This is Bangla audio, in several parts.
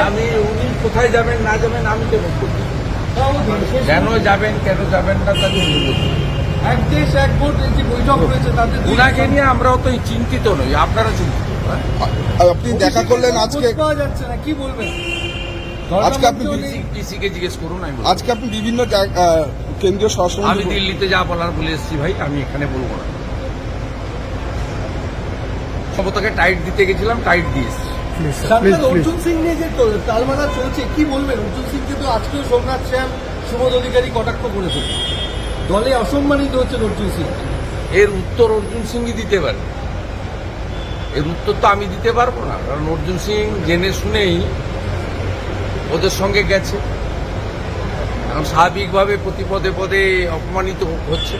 আমি উনি কোথায় যাবেন না যাবেন আমি তো বলছি কেন যাবেন কেন যাবেন না তাকে এক দেশ এক ভোট যে বৈঠক হয়েছে তাতে দুই উনাকে নিয়ে আমরাও তো চিন্তিত নই আপনারা চিন্তিত? আপনি দেখা করলেন আজকে পাওয়া যাচ্ছে না কি বলবেন? আজকে আপনি ডিসিকে জিজ্ঞেস করুন আমি আজকে আপনি বিভিন্ন কেন্দ্রীয় আমি দিল্লিতে যা বলার বলে এসেছি ভাই আমি এখানে বলব না। ক্ষমতাকে টাইট দিতে গেছিলাম টাইট দিয়ে অর্জুন সিং নিয়ে যে তো- তালমালা চলছে কি বলবেন? অর্জুন সিংকে তো আজকেও সোমনাথ শ্যাম সুবোধ অধিকারী কটাক্ষ করেছে। দলে অসম্মানিত হচ্ছেন অর্জুন সিং। এর উত্তর অর্জুন সিংই দিতে পারে। এর উত্তর তো আমি দিতে পারব না কারণ অর্জুন সিং জেনে শুনেই ওদের সঙ্গে গেছে। এখন স্বাভাবিকভাবে প্রতি পদে পদে অপমানিত হচ্ছে।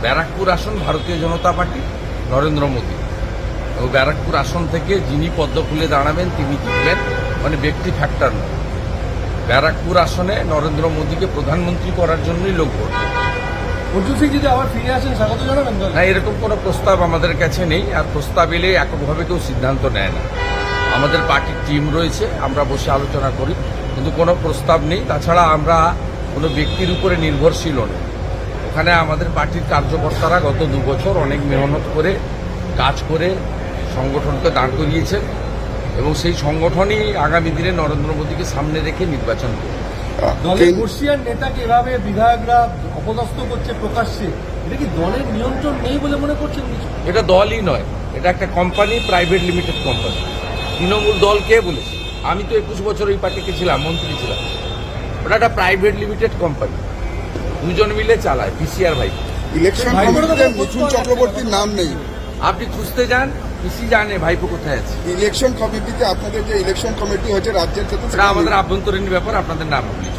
ব্যারাকপুর আসন ভারতীয় জনতা পার্টি নরেন্দ্র মোদী। এবং ব্যারাকপুর আসন থেকে যিনি পদ্ম খুলে দাঁড়াবেন তিনি জিতবেন। মানে ব্যক্তি ফ্যাক্টর নয়। ব্যারাকপুর আসনে নরেন্দ্র মোদীকে প্রধানমন্ত্রী করার জন্যই লোক ভোট অর্জুন সিং যদি আবার ফিরে আসেন স্বাগত জানাবেন না এরকম কোনো প্রস্তাব আমাদের কাছে নেই আর প্রস্তাব এলে এককভাবে কেউ সিদ্ধান্ত নেয় না। আমাদের পার্টির টিম রয়েছে আমরা বসে আলোচনা করি কিন্তু কোনো প্রস্তাব নেই। তাছাড়া আমরা কোনো ব্যক্তির উপরে নির্ভরশীল নই। ওখানে আমাদের পার্টির কার্যকর্তারা গত দু বছর অনেক মেহনত করে কাজ করে সংগঠনকে দাঁড় করিয়েছেন এবং সেই সংগঠনই আগামী দিনে নরেন্দ্র মোদীকে সামনে রেখে নির্বাচন করবে। দলের নেতাকে এভাবে বিধায়করা অপদস্থ করছে প্রকাশ্যে এটা কি দলের নিয়ন্ত্রণ নেই বলে মনে করছেন এটা দলই নয় এটা একটা company private limited company Trinamool দল কে বলেছে? আমি তো একুশ বছর ওই পার্টিতে ছিলাম মন্ত্রী ছিলাম। ওটা একটা প্রাইভেট লিমিটেড কোম্পানি দুজন মিলে চালায় পিসিআর ভাই। ইলেকশন। চক্রবর্তীর নাম নেই। আপনি খুঁজতে যান পিসি জানে ভাইপো কোথায় আছে? ইলেকশন কমিটিতে আপনাদের যে ইলেকশন কমিটি হয়েছে রাজ্যের ক্ষেত্রে আমাদের আভ্যন্তরীণ ব্যাপার আপনাদের নাম বলি